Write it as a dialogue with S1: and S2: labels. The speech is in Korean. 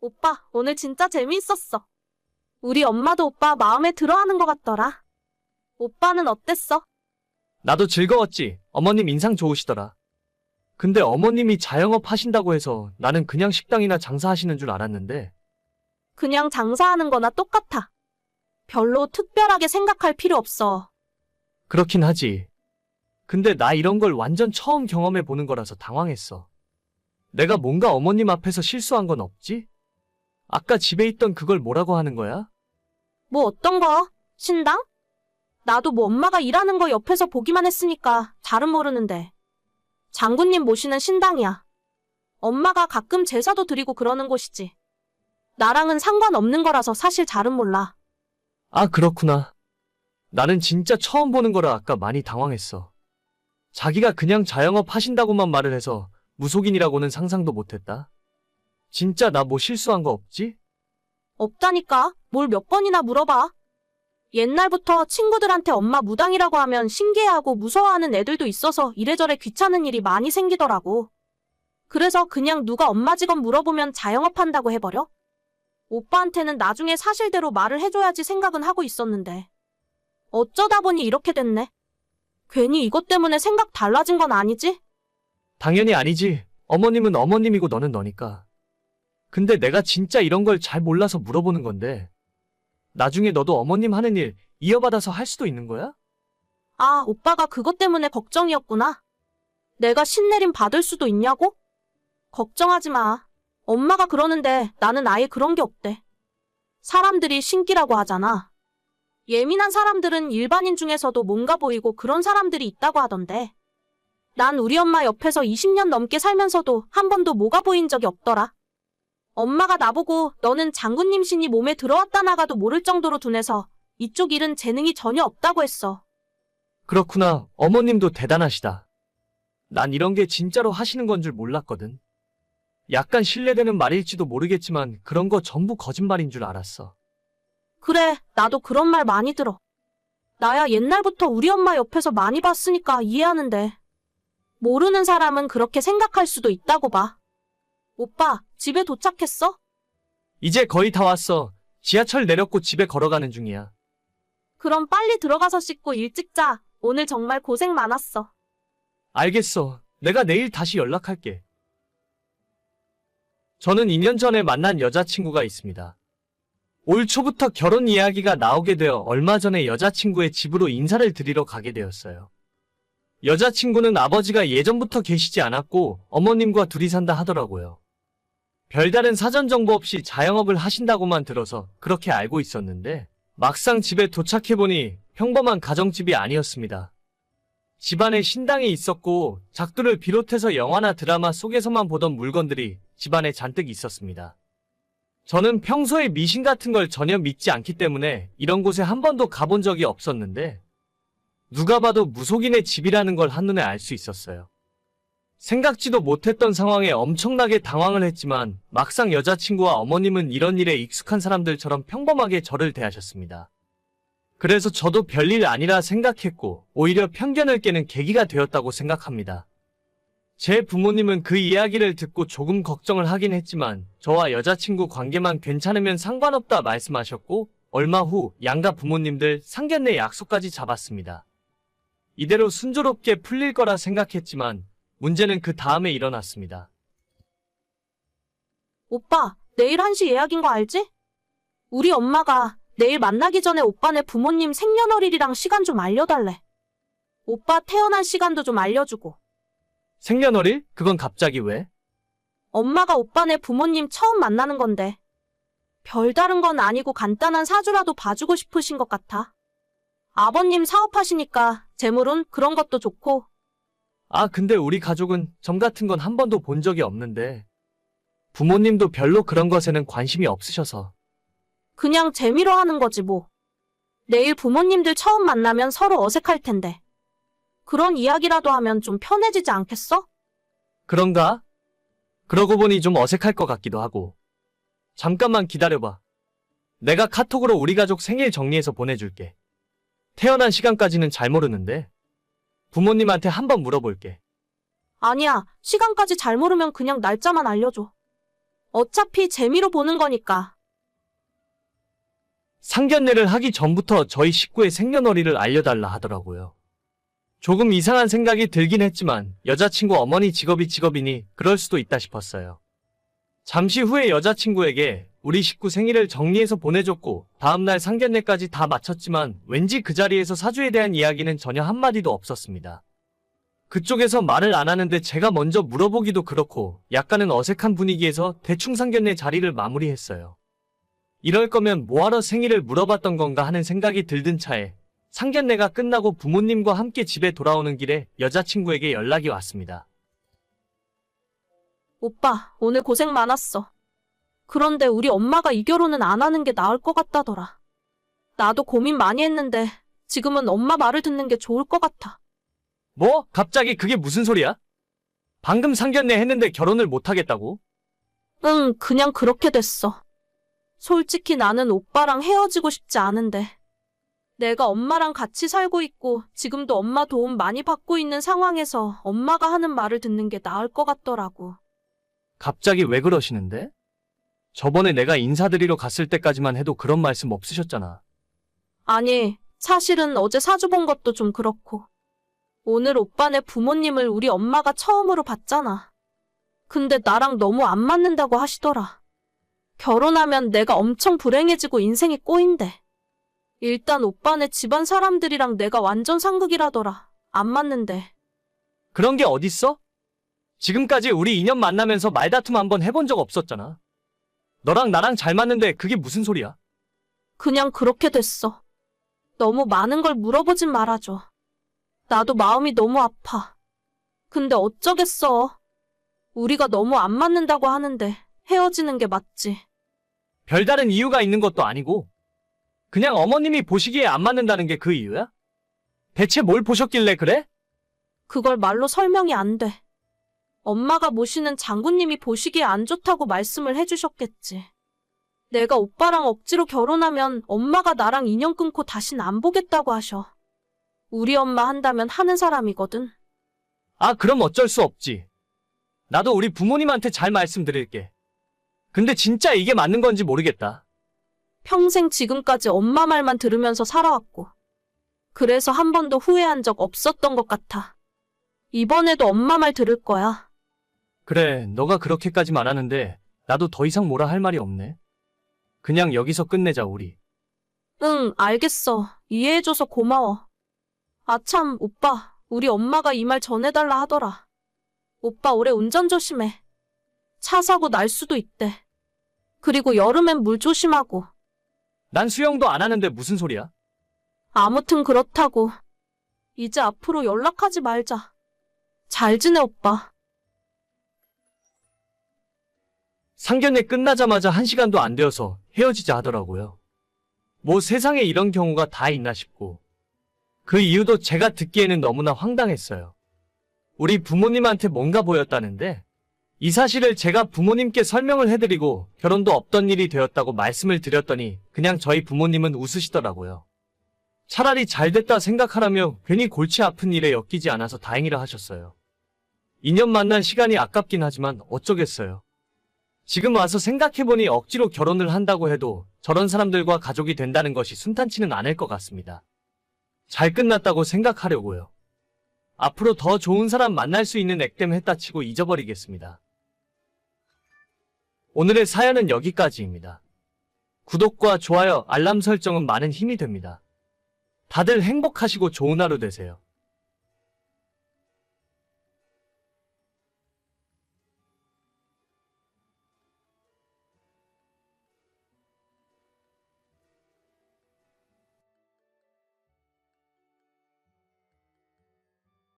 S1: 오빠, 오늘 진짜 재미있었어. 우리 엄마도 오빠 마음에 들어 하는 것 같더라. 오빠는 어땠어?
S2: 나도 즐거웠지. 어머님 인상 좋으시더라. 근데 어머님이 자영업 하신다고 해서 나는 그냥 식당이나 장사하시는 줄 알았는데
S1: 그냥 장사하는 거나 똑같아. 별로 특별하게 생각할 필요 없어.
S2: 그렇긴 하지. 근데 나 이런 걸 완전 처음 경험해 보는 거라서 당황했어. 내가 뭔가 어머님 앞에서 실수한 건 없지? 아까 집에 있던 그걸 뭐라고 하는 거야?
S1: 뭐 어떤 거? 신당? 나도 뭐 엄마가 일하는 거 옆에서 보기만 했으니까 잘은 모르는데. 장군님 모시는 신당이야. 엄마가 가끔 제사도 드리고 그러는 곳이지. 나랑은 상관없는 거라서 사실 잘은 몰라.
S2: 아, 그렇구나. 나는 진짜 처음 보는 거라 아까 많이 당황했어. 자기가 그냥 자영업 하신다고만 말을 해서 무속인이라고는 상상도 못했다. 진짜 나 뭐 실수한 거 없지?
S1: 없다니까 뭘 몇 번이나 물어봐. 옛날부터 친구들한테 엄마 무당이라고 하면 신기해하고 무서워하는 애들도 있어서 이래저래 귀찮은 일이 많이 생기더라고. 그래서 그냥 누가 엄마 직업 물어보면 자영업 한다고 해버려? 오빠한테는 나중에 사실대로 말을 해줘야지 생각은 하고 있었는데. 어쩌다 보니 이렇게 됐네. 괜히 이것 때문에 생각 달라진 건 아니지?
S2: 당연히 아니지. 어머님은 어머님이고 너는 너니까. 근데 내가 진짜 이런 걸 잘 몰라서 물어보는 건데. 나중에 너도 어머님 하는 일 이어받아서 할 수도 있는 거야?
S1: 아, 오빠가 그것 때문에 걱정이었구나. 내가 신내림 받을 수도 있냐고? 걱정하지 마. 엄마가 그러는데 나는 아예 그런 게 없대. 사람들이 신기라고 하잖아. 예민한 사람들은 일반인 중에서도 뭔가 보이고 그런 사람들이 있다고 하던데. 난 우리 엄마 옆에서 20년 넘게 살면서도 한 번도 뭐가 보인 적이 없더라. 엄마가 나보고 너는 장군님 신이 몸에 들어왔다 나가도 모를 정도로 둔해서 이쪽 일은 재능이 전혀 없다고 했어.
S2: 그렇구나. 어머님도 대단하시다. 난 이런 게 진짜로 하시는 건 줄 몰랐거든. 약간 신뢰되는 말일지도 모르겠지만 그런 거 전부 거짓말인 줄 알았어.
S1: 그래, 나도 그런 말 많이 들어. 나야 옛날부터 우리 엄마 옆에서 많이 봤으니까 이해하는데. 모르는 사람은 그렇게 생각할 수도 있다고 봐. 오빠, 집에 도착했어?
S2: 이제 거의 다 왔어. 지하철 내렸고 집에 걸어가는 중이야.
S1: 그럼 빨리 들어가서 씻고 일찍 자. 오늘 정말 고생 많았어.
S2: 알겠어. 내가 내일 다시 연락할게. 저는 2년 전에 만난 여자친구가 있습니다. 올 초부터 결혼 이야기가 나오게 되어 얼마 전에 여자친구의 집으로 인사를 드리러 가게 되었어요. 여자친구는 아버지가 예전부터 계시지 않았고 어머님과 둘이 산다 하더라고요. 별다른 사전 정보 없이 자영업을 하신다고만 들어서 그렇게 알고 있었는데 막상 집에 도착해보니 평범한 가정집이 아니었습니다. 집안에 신당이 있었고 작두를 비롯해서 영화나 드라마 속에서만 보던 물건들이 집안에 잔뜩 있었습니다. 저는 평소에 미신 같은 걸 전혀 믿지 않기 때문에 이런 곳에 한 번도 가본 적이 없었는데 누가 봐도 무속인의 집이라는 걸 한눈에 알 수 있었어요. 생각지도 못했던 상황에 엄청나게 당황을 했지만 막상 여자친구와 어머님은 이런 일에 익숙한 사람들처럼 평범하게 저를 대하셨습니다. 그래서 저도 별일 아니라 생각했고 오히려 편견을 깨는 계기가 되었다고 생각합니다. 제 부모님은 그 이야기를 듣고 조금 걱정을 하긴 했지만 저와 여자친구 관계만 괜찮으면 상관없다 말씀하셨고 얼마 후 양가 부모님들 상견례 약속까지 잡았습니다. 이대로 순조롭게 풀릴 거라 생각했지만 문제는 그 다음에 일어났습니다.
S1: 오빠, 내일 1시 예약인 거 알지? 우리 엄마가 내일 만나기 전에 오빠네 부모님 생년월일이랑 시간 좀 알려달래. 오빠 태어난 시간도 좀 알려주고.
S2: 생년월일? 그건 갑자기 왜?
S1: 엄마가 오빠네 부모님 처음 만나는 건데. 별다른 건 아니고 간단한 사주라도 봐주고 싶으신 것 같아. 아버님 사업하시니까 재물은 그런 것도 좋고.
S2: 아, 근데 우리 가족은 점 같은 건 한 번도 본 적이 없는데 부모님도 별로 그런 것에는 관심이 없으셔서
S1: 그냥 재미로 하는 거지 뭐. 내일 부모님들 처음 만나면 서로 어색할 텐데. 그런 이야기라도 하면 좀 편해지지 않겠어?
S2: 그런가? 그러고 보니 좀 어색할 것 같기도 하고. 잠깐만 기다려봐. 내가 카톡으로 우리 가족 생일 정리해서 보내줄게. 태어난 시간까지는 잘 모르는데 부모님한테 한번 물어볼게.
S1: 아니야, 시간까지 잘 모르면 그냥 날짜만 알려줘. 어차피 재미로 보는 거니까.
S2: 상견례를 하기 전부터 저희 식구의 생년월일을 알려달라 하더라고요. 조금 이상한 생각이 들긴 했지만 여자친구 어머니 직업이 직업이니 그럴 수도 있다 싶었어요. 잠시 후에 여자친구에게 우리 식구 생일을 정리해서 보내줬고 다음날 상견례까지 다 마쳤지만 왠지 그 자리에서 사주에 대한 이야기는 전혀 한마디도 없었습니다. 그쪽에서 말을 안 하는데 제가 먼저 물어보기도 그렇고 약간은 어색한 분위기에서 대충 상견례 자리를 마무리했어요. 이럴 거면 뭐하러 생일을 물어봤던 건가 하는 생각이 들던 차에 상견례가 끝나고 부모님과 함께 집에 돌아오는 길에 여자친구에게 연락이 왔습니다.
S1: 오빠, 오늘 고생 많았어. 그런데 우리 엄마가 이 결혼은 안 하는 게 나을 것 같다더라. 나도 고민 많이 했는데 지금은 엄마 말을 듣는 게 좋을 것 같아.
S2: 뭐? 갑자기 그게 무슨 소리야? 방금 상견례 했는데 결혼을 못 하겠다고?
S1: 응, 그냥 그렇게 됐어. 솔직히 나는 오빠랑 헤어지고 싶지 않은데. 내가 엄마랑 같이 살고 있고 지금도 엄마 도움 많이 받고 있는 상황에서 엄마가 하는 말을 듣는 게 나을 것 같더라고.
S2: 갑자기 왜 그러시는데? 저번에 내가 인사드리러 갔을 때까지만 해도 그런 말씀 없으셨잖아.
S1: 아니, 사실은 어제 사주 본 것도 좀 그렇고. 오늘 오빠네 부모님을 우리 엄마가 처음으로 봤잖아. 근데 나랑 너무 안 맞는다고 하시더라. 결혼하면 내가 엄청 불행해지고 인생이 꼬인대. 일단 오빠네 집안 사람들이랑 내가 완전 상극이라더라. 안 맞는데.
S2: 그런 게 어딨어? 지금까지 우리 인연 만나면서 말다툼 한번 해본 적 없었잖아. 너랑 나랑 잘 맞는데 그게 무슨 소리야?
S1: 그냥 그렇게 됐어. 너무 많은 걸 물어보진 말아줘. 나도 마음이 너무 아파. 근데 어쩌겠어. 우리가 너무 안 맞는다고 하는데 헤어지는 게 맞지.
S2: 별다른 이유가 있는 것도 아니고 그냥 어머님이 보시기에 안 맞는다는 게 그 이유야? 대체 뭘 보셨길래 그래?
S1: 그걸 말로 설명이 안 돼. 엄마가 모시는 장군님이 보시기에 안 좋다고 말씀을 해주셨겠지. 내가 오빠랑 억지로 결혼하면 엄마가 나랑 인연 끊고 다신 안 보겠다고 하셔. 우리 엄마 한다면 하는 사람이거든.
S2: 아, 그럼 어쩔 수 없지. 나도 우리 부모님한테 잘 말씀드릴게. 근데 진짜 이게 맞는 건지 모르겠다.
S1: 평생 지금까지 엄마 말만 들으면서 살아왔고. 그래서 한 번도 후회한 적 없었던 것 같아. 이번에도 엄마 말 들을 거야.
S2: 그래, 너가 그렇게까지 말하는데 나도 더 이상 뭐라 할 말이 없네. 그냥 여기서 끝내자, 우리.
S1: 응, 알겠어. 이해해줘서 고마워. 아참, 오빠. 우리 엄마가 이 말 전해달라 하더라. 오빠 올해 운전 조심해. 차 사고 날 수도 있대. 그리고 여름엔 물 조심하고.
S2: 난 수영도 안 하는데 무슨 소리야?
S1: 아무튼 그렇다고. 이제 앞으로 연락하지 말자. 잘 지내, 오빠.
S2: 상견례 끝나자마자 한 시간도 안 되어서 헤어지자 하더라고요. 뭐 세상에 이런 경우가 다 있나 싶고. 그 이유도 제가 듣기에는 너무나 황당했어요. 우리 부모님한테 뭔가 보였다는데, 이 사실을 제가 부모님께 설명을 해드리고 결혼도 없던 일이 되었다고 말씀을 드렸더니 그냥 저희 부모님은 웃으시더라고요. 차라리 잘 됐다 생각하라며 괜히 골치 아픈 일에 엮이지 않아서 다행이라 하셨어요. 인연 만난 시간이 아깝긴 하지만 어쩌겠어요. 지금 와서 생각해보니 억지로 결혼을 한다고 해도 저런 사람들과 가족이 된다는 것이 순탄치는 않을 것 같습니다. 잘 끝났다고 생각하려고요. 앞으로 더 좋은 사람 만날 수 있는 액땜 했다 치고 잊어버리겠습니다. 오늘의 사연은 여기까지입니다. 구독과 좋아요, 알람 설정은 많은 힘이 됩니다. 다들 행복하시고 좋은 하루 되세요.